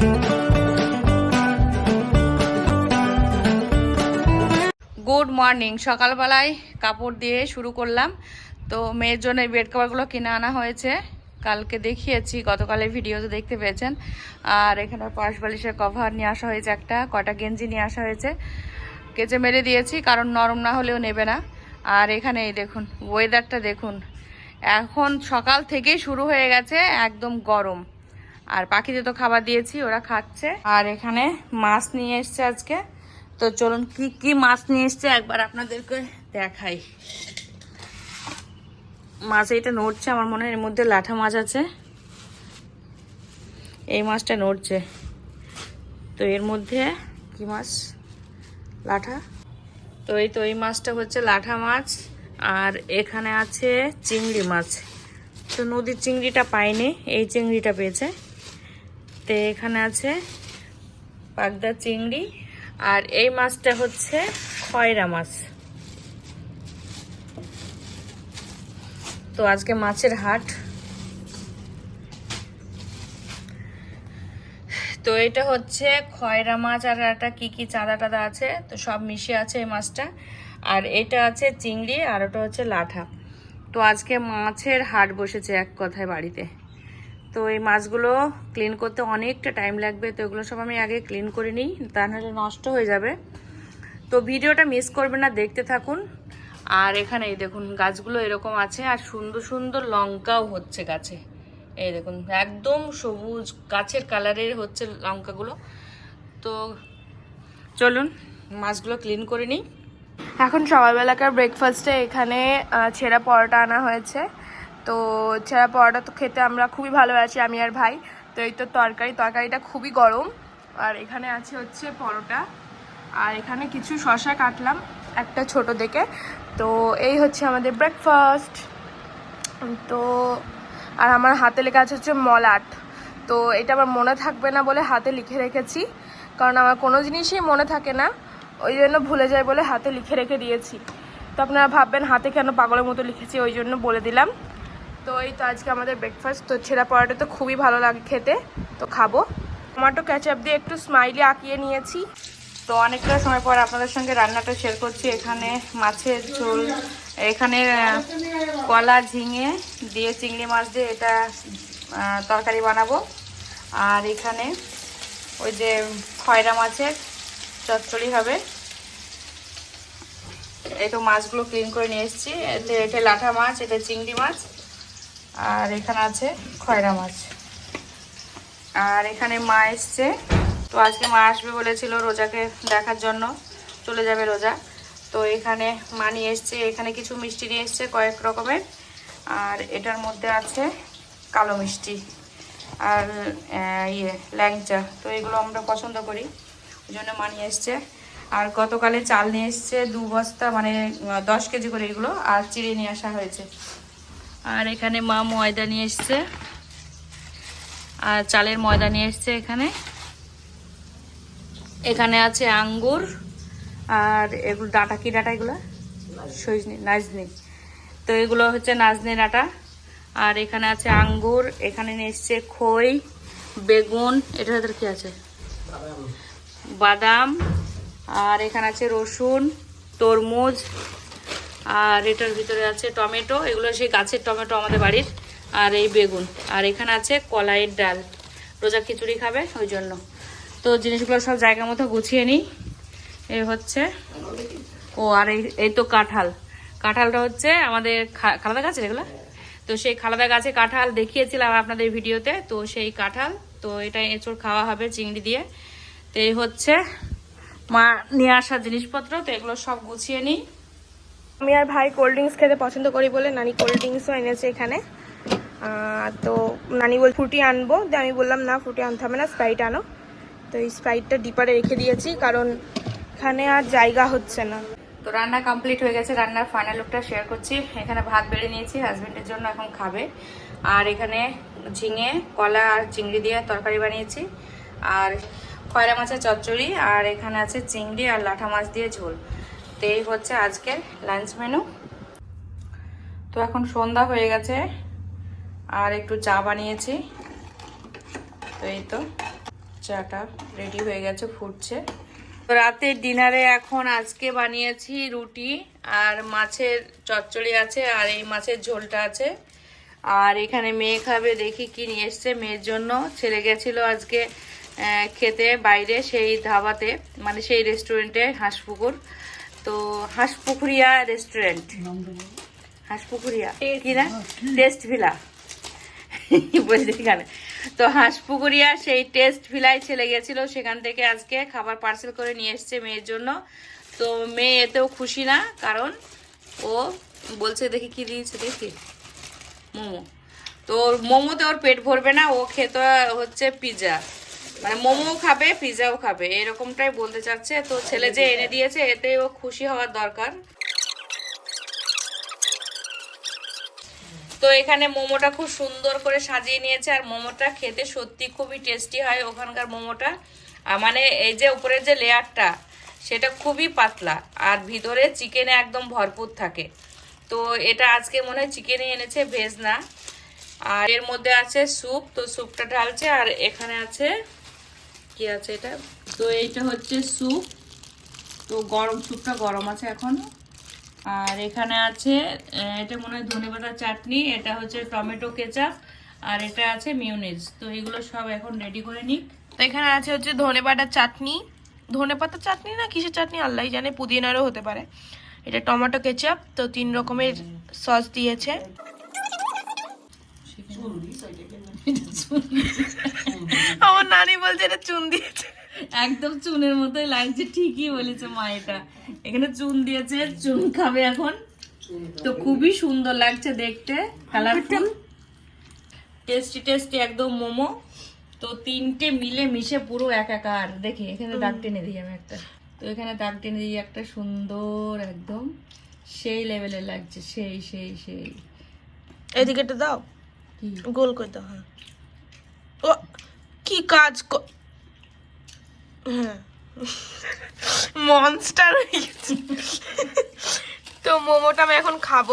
Good morning সকালবেলায় কাপড় দিয়ে শুরু করলাম। তো মেয়ের জন্য বেড কভারগুলো কিনে আনা হয়েছে। কালকে দেখিয়েছি, গতকালের ভিডিওতে দেখতে পেয়েছেন। আর এখানে পাশ বালিশের কভার নিয়ে আসা হয়েছে একটা কটা গেঞ্জি নিয়ে আসা হয়েছে। কেচে মেরে দিয়েছি, কারণ নরম না হলেও নেবে না। আর এখানে এই দেখুন ওয়েদারটা দেখুন। এখন সকাল থেকেই শুরু হয়ে গেছে একদম গরম। আর পাখিদের তো খাবার দিয়েছি, ওরা খাচ্ছে। আর এখানে মাছ নিয়ে এসছে আজকে। তো চলুন কি কি মাছ নিয়ে এসছে একবার আপনাদেরকে দেখাই। মাছ এইটা নড়ছে, আমার মনে হয় এর মধ্যে লাঠা মাছ আছে। এই মাছটা নড়ছে। তো এর মধ্যে কি মাছ? লাঠা? তো এই তো, এই মাছটা হচ্ছে লাঠা মাছ। আর এখানে আছে চিংড়ি মাছ। তো নদীর চিংড়িটা পাইনি, এই চিংড়িটা পেয়েছে। তো এখানে আছে পাগদা চিংড়ি আর এই মাছটা হচ্ছে খয়রা মাছ। তো আজকে মাছের হাট। তো এটা হচ্ছে খয়রা মাছ আর একটা কি কি চাঁদা টাদা আছে, তো সব মিশে আছে এই মাছটা। আর এটা আছে চিংড়ি আর ওটা হচ্ছে লাঠা। তো আজকে মাছের হাট বসেছে এক কথায় বাড়িতে। তো এই মাছগুলো ক্লিন করতে অনেকটা টাইম লাগবে, তো এগুলো সব আমি আগে ক্লিন করে নিই, তা নাহলে নষ্ট হয়ে যাবে। তো ভিডিওটা মিস করবেন না, দেখতে থাকুন। আর এখানে এই দেখুন, গাছগুলো এরকম আছে, আর সুন্দর সুন্দর লঙ্কাও হচ্ছে গাছে। এই দেখুন, একদম সবুজ, গাছের কালারের হচ্ছে লঙ্কাগুলো। তো চলুন, মাছগুলো ক্লিন করে নিই। এখন সকালবেলাকার ব্রেকফাস্টে এখানে ছেঁড়া পরোটা আনা হয়েছে। তো ছেঁড়া পরোটা তো খেতে আমরা খুবই ভালোবাসি, আমি আর ভাই। তো এই তো তরকারি, তরকারিটা খুবই গরম। আর এখানে আছে হচ্ছে পরোটা। আর এখানে কিছু শশা কাটলাম, একটা ছোট দেখে। তো এই হচ্ছে আমাদের ব্রেকফাস্ট তো, আর আমার হাতে লেখা আছে হচ্ছে মলাট। তো এটা আমার মনে থাকবে না বলে হাতে লিখে রেখেছি। কারণ আমার কোনো জিনিসই মনে থাকে না। ওই জন্য ভুলে যায় বলে হাতে লিখে রেখে দিয়েছি। তো আপনারা ভাববেন হাতে কেন পাগলের মতো লিখেছি, ওই জন্য বলে দিলাম। তো এই তো আজকে আমাদের ব্রেকফাস্ট তো ছেঁড়া পরোটা তো খুবই ভালো লাগে খেতে। তো খাব। টমাটো ক্যাচাপ দিয়ে একটু স্মাইলি আঁকিয়ে নিয়েছি। তো অনেকটা সময় পর আপনাদের সঙ্গে রান্নাটা শেয়ার করছি। এখানে মাছের ঝোল, এখানে কলা ঝিঙে দিয়ে চিংড়ি মাছ দিয়ে এটা তরকারি বানাবো। আর এখানে ওই যে খয়রা মাছের চচ্চড়ি হবে। এই তো মাছগুলো ক্লিন করে নিয়ে এসেছি। এটা লাঠা মাছ এটা চিংড়ি মাছ। আর এখানে আছে খয়রা মাছ। আর এখানে মা এসছে। তো আজকে মা আসবে বলেছিল রোজাকে দেখার জন্য। চলে যাবে রোজা। তো এখানে মা নিয়ে এসছে। এখানে কিছু মিষ্টি নিয়ে এসছে কয়েক রকমের। আর এটার মধ্যে আছে কালো মিষ্টি আর ইয়ে ল্যাংচা। তো এগুলো আমরা পছন্দ করি। ওই জন্য মা নিয়ে এসছে। আর গতকালে চাল নিয়ে এসছে দু বস্তা মানে দশ কেজি করে এগুলো। আর চিড়ে নিয়ে আসা হয়েছে। আর এখানে মা ময়দা নিয়ে এসছে। আর চালের ময়দা নিয়ে এসছে এখানে। এখানে আছে আঙ্গুর, আর এগুলো ডাটা, কি ডাটা এগুলো? সজনি, নাজনি। তো এগুলো হচ্ছে নাজনি ডাটা। আর এখানে আছে আঙ্গুর, এখানে নিয়ে এসছে খই, বেগুন এটার ভেতরে কি আছে? বাদাম। আর এখানে আছে রসুন, তরমুজ আর এটার ভিতরে আছে টমেটো, এগুলো সেই গাছের টমেটো আমাদের বাড়ির, আর এই বেগুন। আর এখানে আছে কলাইয়ের ডাল। রোজা খিচুড়ি খাবে ওই জন্য। তো জিনিসগুলো সব জায়গা মতো গুছিয়ে নিই। এই হচ্ছে, ও আর এই এই তো কাঁঠাল। কাঁঠালটা হচ্ছে আমাদের খালাদা গাছের এগুলো? তো সেই খালাদা গাছে কাঁঠাল দেখিয়েছিলাম আপনাদের ভিডিওতে। তো সেই কাঁঠাল, তো এটা এঁচড় খাওয়া হবে চিংড়ি দিয়ে। তো এই হচ্ছে মা, নিয়ে আসা জিনিসপত্র। তো এগুলো সব গুছিয়ে নিই। আমি আর ভাই কোল্ড ড্রিঙ্কস খেতে পছন্দ করি বলে নানি কোল্ড ড্রিঙ্কসও এনেছে এখানে। তো নানি বল ফ্রুটি আনব। তো আমি বললাম, না ফ্রুটি আনতে হবে না স্প্রাইট আনো। তো এই স্প্রাইটটা ডিপারে রেখে দিয়েছি, কারণ এখানে আর জায়গা হচ্ছে না। তো রান্না কমপ্লিট হয়ে গেছে, রান্নার ফাইনাল লুকটা শেয়ার করছি। এখানে ভাত বেড়ে নিয়েছি হাজবেন্ডের জন্য এখন খাবে। আর এখানে ঝিঙে, কলা আর চিংড়ি দিয়ে তরকারি বানিয়েছি। আর খয়রা মাছের চচ্চড়ি, আর এখানে আছে চিংড়ি আর লাঠা মাছ দিয়ে ঝোল। তো এই হচ্ছে আজকের লাঞ্চ মেনু তো এখন সন্ধ্যা হয়ে গেছে, আর একটু চা বানিয়েছি। তো এই তো, চাটা রেডি হয়ে গেছে, ফুটছে। তো রাতের ডিনারে এখন আজকে বানিয়েছি রুটি, আর মাছের চচ্চড়ি আছে, আর এই মাছের ঝোলটা আছে। আর এখানে মেয়ে খাবে, দেখি কি নিয়ে এসছে। মেয়ের জন্য ছেলে গেছিল আজকে খেতে বাইরে, সেই ধাবাতে মানে সেই রেস্টুরেন্টে হাঁসপুকুর। তো হাঁসপুকুরিয়া রেস্টুরেন্ট হাঁসপুকুরিয়া। কি না? টেস্ট ভিলা বলছি এখানে। তো হাঁসপুকুরিয়া সেই টেস্ট ভিলায় ছেলে গেছিল। সেখান থেকে আজকে খাবার পার্সেল করে নিয়ে এসছে মেয়ের জন্য। তো মেয়ে এতেও খুশি না কারণ ও বলছে দেখি কি দিয়েছে দেখি। মোমো। তো মোমোতে ওর পেট ভরবে না। ও খেতে হচ্ছে পিৎজা মানে মোমোও খাবে পিৎজাও খাবে, এরকমটাই বলতে চাচ্ছে। তো ছেলে যে এনে দিয়েছে, এতে ও খুশি হওয়ার দরকার। তো এখানে মোমোটা খুব সুন্দর করে সাজিয়ে নিয়েছে, আর মোমোটা খেতে সত্যি খুবই টেস্টি হয় ওখানকার মোমোটা। মানে এই যে উপরের যে লেয়ারটা, সেটা খুবই পাতলা, আর ভিতরে চিকেনে একদম ভরপুর থাকে। তো এটা আজকে মনে হয় চিকেনই এনেছে ভেজ না আর এর মধ্যে আছে স্যুপ, তো স্যুপটা ঢালছে, আর এখানে আছে কি আছে এটা? তো এইটা হচ্ছে স্যুপ। তো গরম স্যুপটা গরম আছে এখন। আর এখানে আছে এটা মনে হয় ধনেপাতা চাটনি এটা হচ্ছে টমেটো কেচাপ আর এটা আছে মিউনিজ তো এগুলো সব এখন রেডি করে নিক। তো এখানে আছে হচ্ছে ধনে পাতার চাটনি। ধনে পাতার চাটনি না? কিসের চাটনি? আল্লাহ জানে পুদিনারও হতে পারে। এটা টমেটো কেচাপ তো তিন রকমের সস দিয়েছে। আমার নানি বলছে চুন দিয়েছে। একদম চুনের মতোই লাগছে ঠিকই বলেছে মা এটা। এখানে চুন দিয়েছে চুন খাবে এখন। তো খুবই সুন্দর লাগছে দেখতে কালারফুল টেস্টি টেস্টি একদম মোমো। তো তিনটে মিলে মিশে পুরো একাকার। দেখি এখানে দাগ টেনে দিই আমি একটা। তো এখানে দাগ টেনে দিই একটা সুন্দর একদম। সেই লেভেলের লাগছে সেই সেই সেই। এদিকে একটু দাও। কি? গোল করে দাও হ্যাঁ। ও কি কাজ ক- হ্যাঁ মনস্টার হয়ে গেছে। তো মোমোটা আমি এখন খাব।